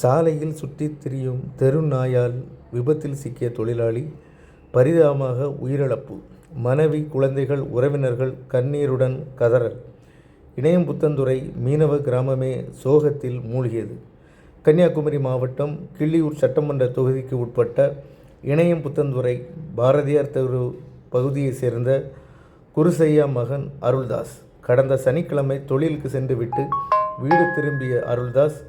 சாலையில் சுற்றித் திரியும் தெரு நாயால் விபத்தில் சிக்கிய தொழிலாளி பரிதாபமாக உயிரிழப்பு. மனைவி குழந்தைகள் உறவினர்கள் கண்ணீருடன் கதறல். இணையம்புத்தந்துறை மீனவ கிராமமே சோகத்தில் மூழ்கியது. கன்னியாகுமரி மாவட்டம் கிள்ளியூர் சட்டமன்ற தொகுதிக்கு உட்பட்ட இணையம்புத்தந்துறை பாரதியார் தெரு பகுதியைச் சேர்ந்த குருசையா மகன் அருள்தாஸ். கடந்த சனிக்கிழமை தொழிலுக்கு சென்றுவிட்டு வீடு திரும்பிய அருள்தாஸ்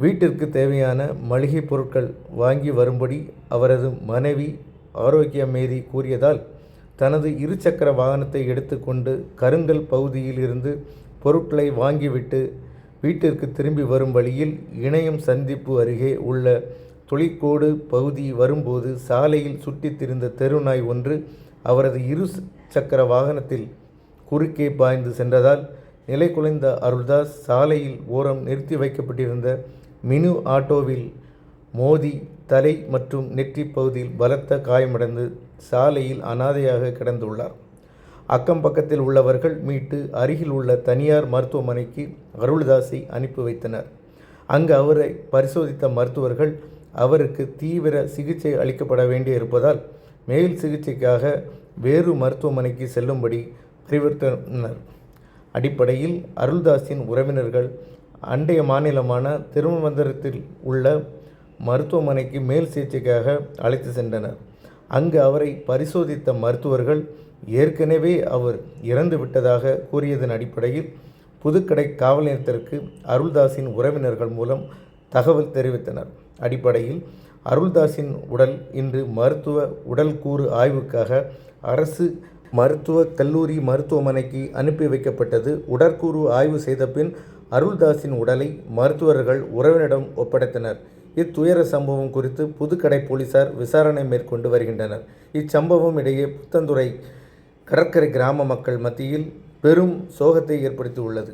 வீட்டிற்கு தேவையான மளிகைப் பொருட்கள் வாங்கி வரும்படி அவரது மனைவி ஆரோக்கியமேரி கூறியதால் தனது இருசக்கர வாகனத்தை எடுத்துக்கொண்டு கருங்கல் பகுதியில் இருந்து பொருட்களை வாங்கிவிட்டு வீட்டிற்கு திரும்பி வரும் வழியில் இணையம் சந்திப்பு அருகே உள்ள தொழிற்கோடு பகுதி வரும்போது சாலையில் சுற்றித் திரிந்த தெருநாய் ஒன்று அவரது இரு சக்கர வாகனத்தில் குறுக்கே பாய்ந்து சென்றதால் நிலை குலைந்த அருள்தாஸ் சாலையில் ஓரம் நிறுத்தி வைக்கப்பட்டிருந்த மினு ஆட்டோவில் மோதி தலை மற்றும் நெற்றி பகுதியில் பலத்த காயமடைந்து சாலையில் அனாதையாக கிடந்துள்ளார். அக்கம் பக்கத்தில் உள்ளவர்கள் மீட்டு அருகில் உள்ள தனியார் மருத்துவமனைக்கு அருள்தாஸை அனுப்பி வைத்தனர். அங்கு அவரை பரிசோதித்த மருத்துவர்கள் அவருக்கு தீவிர சிகிச்சை அளிக்கப்பட வேண்டியிருப்பதால் மேல் சிகிச்சைக்காக வேறு மருத்துவமனைக்கு செல்லும்படி அறிவுறுத்தினர். அடிப்படையில் அருள்தாஸின் உறவினர்கள் அண்டைய மாநிலமான திருமந்திரத்தில் உள்ள மருத்துவமனைக்கு மேல் சிகிச்சைக்காக அழைத்து சென்றனர். அங்கு அவரை பரிசோதித்த மருத்துவர்கள் ஏற்கனவே அவர் இறந்து விட்டதாக கூறியதன் அடிப்படையில் புதுக்கடை காவல் நிலையத்திற்கு அருள்தாஸின் உறவினர்கள் மூலம் தகவல் தெரிவித்தனர். அடிப்படையில் அருள்தாஸின் உடல் இன்று மருத்துவ உடல் கூறு ஆய்வுக்காக அரசு மருத்துவக் கல்லூரி மருத்துவமனைக்கு அனுப்பி வைக்கப்பட்டது. உடற்கூறு ஆய்வு செய்த பின் அருள்தாஸின் உடலை மருத்துவர்கள் உறவினரிடம் ஒப்படைத்தனர். இத்துயர சம்பவம் குறித்து புதுக்கடை போலீசார் விசாரணை மேற்கொண்டு வருகின்றனர். இச்சம்பவம் இடையே புத்தந்துறை கடற்கரை கிராம மக்கள் மத்தியில் பெரும் சோகத்தை ஏற்படுத்தியுள்ளது.